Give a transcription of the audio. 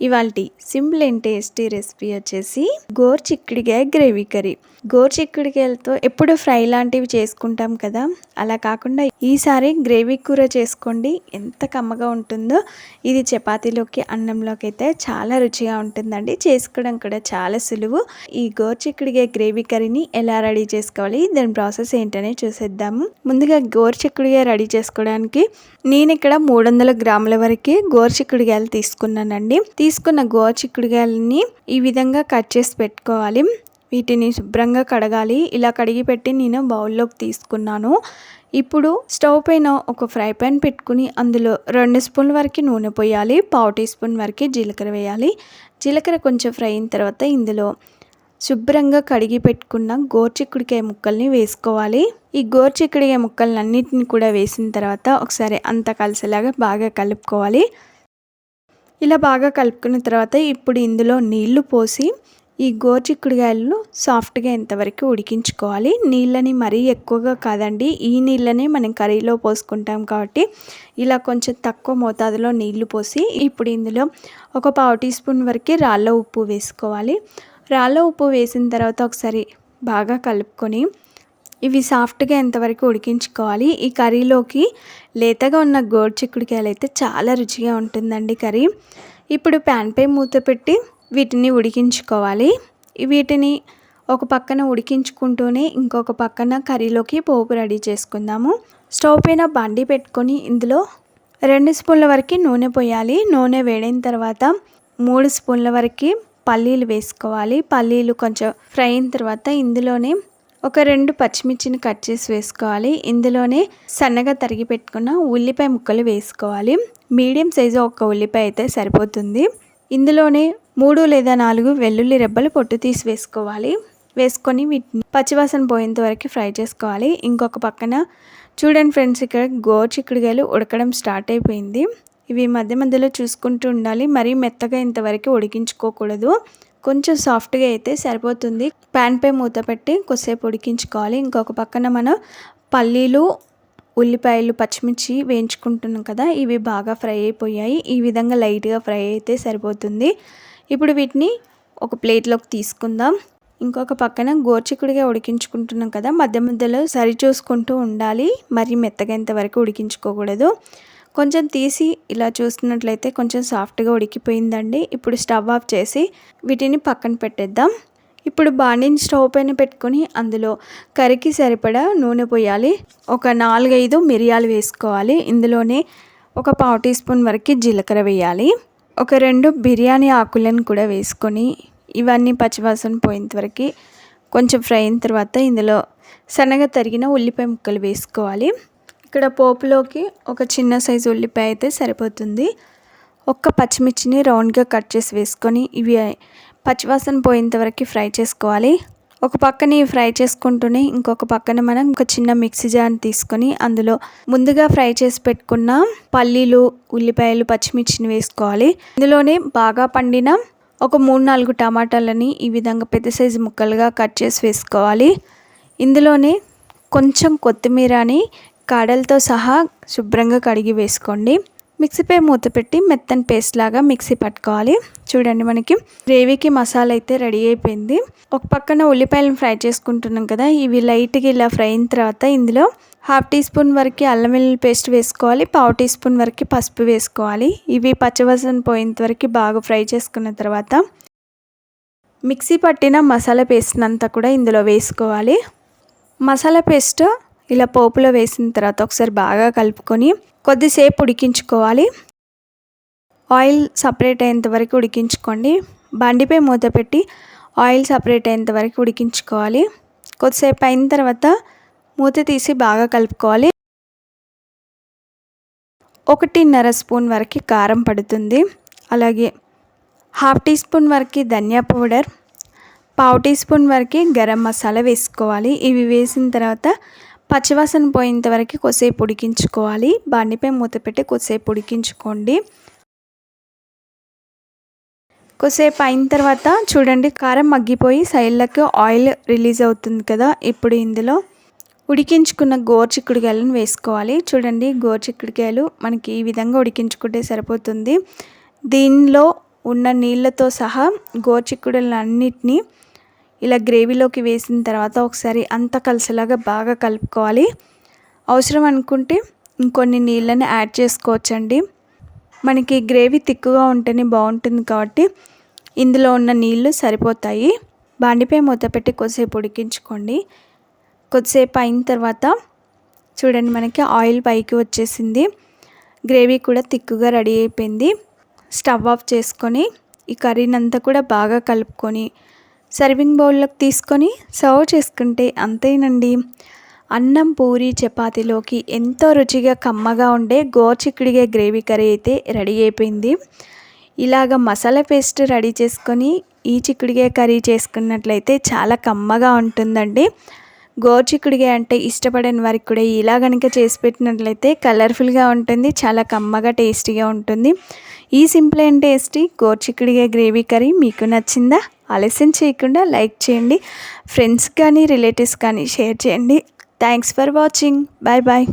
ఇవాళ simple and tasty recipe వచ్చేసి గోర్ చిక్కుడికాయ గ్రేవీ కర్రీ. గోర్ చిక్కుడికాయలతో ఎప్పుడు ఫ్రై లాంటివి చేసుకుంటాం కదా అలా కాకుండా ఈసారి గ్రేవీ కూర చేసుకోండి. ఎంత కమ్మగా ఉంటుందో ఇది చపాతీలోకి అన్నంలోకి అయితే చాలా రుచిగా ఉంటుందండి. చేసుకోవడం కూడా చాలా సులువు. ఈ గోర్ చిక్కుడికాయ గ్రేవీ కర్రీని ఎలా రెడీ చేసుకోవాలి దాని ప్రాసెస్ ఏంటనే చూసేద్దాము. ముందుగా గోర్ చిక్కుడికాయ రెడీ చేసుకోవడానికి నేను ఇక్కడ మూడు వందల గ్రాముల వరకు గోర్ చిక్కుడుకాయలు తీసుకున్నానండి. తీసుకున్న గోర్ చిక్కుడుకాయలని ఈ విధంగా కట్ చేసి పెట్టుకోవాలి. వీటిని శుభ్రంగా కడగాలి. ఇలా కడిగి పెట్టి నేను బౌల్లోకి తీసుకున్నాను. ఇప్పుడు స్టవ్ పైన ఒక ఫ్రై పాన్ పెట్టుకుని అందులో రెండు స్పూన్ల వరకు నూనె పోయాలి. పావు టీ స్పూన్ వరకు జీలకర్ర వేయాలి. జీలకర్ర కొంచెం ఫ్రై అయిన తర్వాత ఇందులో శుభ్రంగా కడిగి పెట్టుకున్న గోర్చిక్కుడికాయ ముక్కల్ని వేసుకోవాలి. ఈ గోర్చిక్కుడికాయ ముక్కల్ని అన్నిటిని కూడా వేసిన తర్వాత ఒకసారి అంత కలిసేలాగా బాగా కలుపుకోవాలి. ఇలా బాగా కలుపుకున్న తర్వాత ఇప్పుడు ఇందులో నీళ్ళు పోసి ఈ గోచిక్కుడుకాయలను సాఫ్ట్గా ఎంతవరకు ఉడికించుకోవాలి. నీళ్ళని మరీ ఎక్కువగా కాదండి ఈ నీళ్ళని మనం కర్రీలో పోసుకుంటాం కాబట్టి ఇలా కొంచెం తక్కువ మోతాదులో నీళ్ళు పోసి ఇప్పుడు ఇందులో ఒక పావు టీ స్పూన్ వరకు రాళ్ళ ఉప్పు వేసుకోవాలి. రాళ్ళ ఉప్పు వేసిన తర్వాత ఒకసారి బాగా కలుపుకొని ఇవి సాఫ్ట్గా ఎంతవరకు ఉడికించుకోవాలి? ఈ కర్రీలోకి లేతగా ఉన్న గోడు చిక్కుడుకాయలు అయితే చాలా రుచిగా ఉంటుందండి కర్రీ. ఇప్పుడు ప్యాన్పై మూత పెట్టి వీటిని ఉడికించుకోవాలి. వీటిని ఒక పక్కన ఉడికించుకుంటూనే ఇంకొక పక్కన కర్రీలోకి పోపు రెడీ చేసుకుందాము. స్టవ్ పైన బండి పెట్టుకొని ఇందులో రెండు స్పూన్ల వరకు నూనె పోయాలి. నూనె వేడిన తర్వాత మూడు స్పూన్ల వరకు పల్లీలు వేసుకోవాలి. పల్లీలు కొంచెం ఫ్రై అయిన తర్వాత ఇందులోనే ఒక రెండు పచ్చిమిర్చిని కట్ చేసి వేసుకోవాలి. ఇందులోనే సన్నగా తరిగి పెట్టుకున్న ఉల్లిపాయ ముక్కలు వేసుకోవాలి. మీడియం సైజు ఒక ఉల్లిపాయ అయితే సరిపోతుంది. ఇందులోనే మూడు లేదా నాలుగు వెల్లుల్లి రెబ్బలు పొట్టు తీసి వేసుకోవాలి. వేసుకొని వీటిని పచ్చివాసన పోయేంత వరకు ఫ్రై చేసుకోవాలి. ఇంకొక పక్కన చూడండి ఫ్రెండ్స్ ఇక్కడ గోరు చిక్కుడుకాయలు ఉడకడం స్టార్ట్ అయిపోయింది. ఇవి మధ్య మధ్యలో చూసుకుంటూ ఉండాలి. మరీ మెత్తగా ఇంతవరకు ఉడికించుకోకూడదు. కొంచెం సాఫ్ట్గా అయితే సరిపోతుంది. ప్యాన్ పై మూత పెట్టి కొద్దిసేపు ఉడికించుకోవాలి. ఇంకొక పక్కన మనం పల్లీలు ఉల్లిపాయలు పచ్చిమిర్చి వేయించుకుంటున్నాం కదా ఇవి బాగా ఫ్రై అయిపోయాయి. ఈ విధంగా లైట్గా ఫ్రై అయితే సరిపోతుంది. ఇప్పుడు వీటిని ఒక ప్లేట్లోకి తీసుకుందాం. ఇంకొక పక్కన గోర్చికుడిగా ఉడికించుకుంటున్నాం కదా మధ్య మధ్యలో సరి చూసుకుంటూ ఉండాలి. మరి మెత్తగైనంత వరకు ఉడికించుకోకూడదు. కొంచెం తీసి ఇలా చూస్తున్నట్లయితే కొంచెం సాఫ్ట్గా ఉడికిపోయిందండి. ఇప్పుడు స్టవ్ ఆఫ్ చేసి వీటిని పక్కన పెట్టేద్దాం. ఇప్పుడు బాణీని స్టవ్ పైన పెట్టుకొని అందులో కర్రీకి సరిపడా నూనె పోయాలి. ఒక నాలుగైదు మిరియాలు వేసుకోవాలి. ఇందులోనే ఒక పావు టీ స్పూన్ వరకు జీలకర్ర వేయాలి. ఒక రెండు బిర్యానీ ఆకులను కూడా వేసుకొని ఇవన్నీ పచ్చివాసన పోయేంత వరకు కొంచెం ఫ్రై అయిన తర్వాత ఇందులో సన్నగా తరిగిన ఉల్లిపాయ ముక్కలు వేసుకోవాలి. ఇక్కడ పోపులోకి ఒక చిన్న సైజు ఉల్లిపాయ అయితే సరిపోతుంది. ఒక్క పచ్చిమిర్చిని రౌండ్గా కట్ చేసి వేసుకొని ఇవి పచ్చివాసన పోయేంత వరకు ఫ్రై చేసుకోవాలి. ఒక పక్కన ఫ్రై చేసుకుంటూనే ఇంకొక పక్కన మనం ఒక చిన్న మిక్సీ జార్ తీసుకొని అందులో ముందుగా ఫ్రై చేసి పెట్టుకున్న పల్లీలు ఉల్లిపాయలు పచ్చిమిర్చిని వేసుకోవాలి. ఇందులోనే బాగా పండిన ఒక మూడు నాలుగు టమాటాలని ఈ విధంగా పెద్ద సైజు ముక్కలుగా కట్ చేసి వేసుకోవాలి. ఇందులోనే కొంచెం కొత్తిమీరని కాడలతో సహా శుభ్రంగా కడిగి వేసుకోండి. మిక్సీపై మూత పెట్టి మెత్తని పేస్ట్ లాగా మిక్సీ పట్టుకోవాలి. చూడండి మనకి గ్రేవీకి మసాలా అయితే రెడీ అయిపోయింది. ఒక పక్కన ఉల్లిపాయలను ఫ్రై చేసుకుంటున్నాం కదా ఇవి లైట్గా ఇలా ఫ్రై అయిన తర్వాత ఇందులో హాఫ్ టీ స్పూన్ వరకు అల్లం వెల్లుల్లి పేస్ట్ వేసుకోవాలి. పావు టీ స్పూన్ వరకు పసుపు వేసుకోవాలి. ఇవి పచ్చవసన పోయేంత వరకు బాగా ఫ్రై చేసుకున్న తర్వాత మిక్సీ పట్టిన మసాలా పేస్ట్ అంతా కూడా ఇందులో వేసుకోవాలి. మసాలా పేస్ట్ ఇలా పోపులో వేసిన తర్వాత ఒకసారి బాగా కలుపుకొని కొద్దిసేపు ఉడికించుకోవాలి. ఆయిల్ సపరేట్ అయ్యేంత వరకు ఉడికించుకోండి. బండిపై మూత పెట్టి ఆయిల్ సపరేట్ అయ్యేంత వరకు ఉడికించుకోవాలి. కొద్దిసేపు అయిన తర్వాత మూత తీసి బాగా కలుపుకోవాలి. ఒకటిన్నర స్పూన్ వరకు కారం పడుతుంది. అలాగే హాఫ్ టీ స్పూన్ వరకు ధనియా పౌడర్ పావు టీ స్పూన్ వరకు గరం మసాలా వేసుకోవాలి. ఇవి వేసిన తర్వాత పచ్చివాసన పోయేంత వరకు కొద్దిసేపు ఉడికించుకోవాలి. బండిపై మూత పెట్టి కొద్దిసేపు ఉడికించుకోండి. కొద్దిసేపు అయిన తర్వాత చూడండి కారం మగ్గిపోయి సైడ్లకు ఆయిల్ రిలీజ్ అవుతుంది కదా ఇప్పుడు ఇందులో ఉడికించుకున్న గోరుచిక్కుడుకాయలను వేసుకోవాలి. చూడండి గోరుచిక్కుడుకాయలు మనకి ఈ విధంగా ఉడికించుకుంటే సరిపోతుంది. దీనిలో ఉన్న నీళ్ళతో సహా గోరుచిక్కుడులన్నిటినీ ఇలా గ్రేవీలోకి వేసిన తర్వాత ఒకసారి అంతా కలిసేలాగా బాగా కలుపుకోవాలి. అవసరం అనుకుంటే ఇంకొన్ని నీళ్ళని యాడ్ చేసుకోవచ్చండి. మనకి గ్రేవీ తిక్కుగా ఉంటేనే బాగుంటుంది కాబట్టి ఇందులో ఉన్న నీళ్ళు సరిపోతాయి. బాండిపై మూత పెట్టి కొద్దిసేపు ఉడికించుకోండి. కొద్దిసేపు అయిన తర్వాత చూడండి మనకి ఆయిల్ పైకి వచ్చేసింది. గ్రేవీ కూడా తిక్కుగా రెడీ అయిపోయింది. స్టవ్ ఆఫ్ చేసుకొని ఈ కర్రీని అంతా కూడా బాగా కలుపుకొని సర్వింగ్ బౌల్లోకి తీసుకొని సర్వ్ చేసుకుంటే అంతేనండి. అన్నం పూరి చపాతీలోకి ఎంతో రుచిగా కమ్మగా ఉండే గోచిక్కుడిగే గ్రేవీ కర్రీ అయితే రెడీ అయిపోయింది. ఇలాగ మసాలా పేస్ట్ రెడీ చేసుకొని ఈ చిక్కుడిగే కర్రీ చేసుకున్నట్లయితే చాలా కమ్మగా ఉంటుందండి. గోచిక్కుడిగే అంటే ఇష్టపడని వారికి కూడా ఇలా కనుక చేసి పెట్టినట్లయితే కలర్ఫుల్గా ఉంటుంది చాలా కమ్మగా టేస్టీగా ఉంటుంది. ఈ సింపుల్ అండ్ టేస్టీ గోర్చిక్కుడిగా గ్రేవీ కర్రీ మీకు నచ్చిందా? ఆలస్యం చేయకుండా లైక్ చేయండి. ఫ్రెండ్స్ కానీ రిలేటివ్స్ కానీ షేర్ చేయండి. Thanks for watching. Bye bye.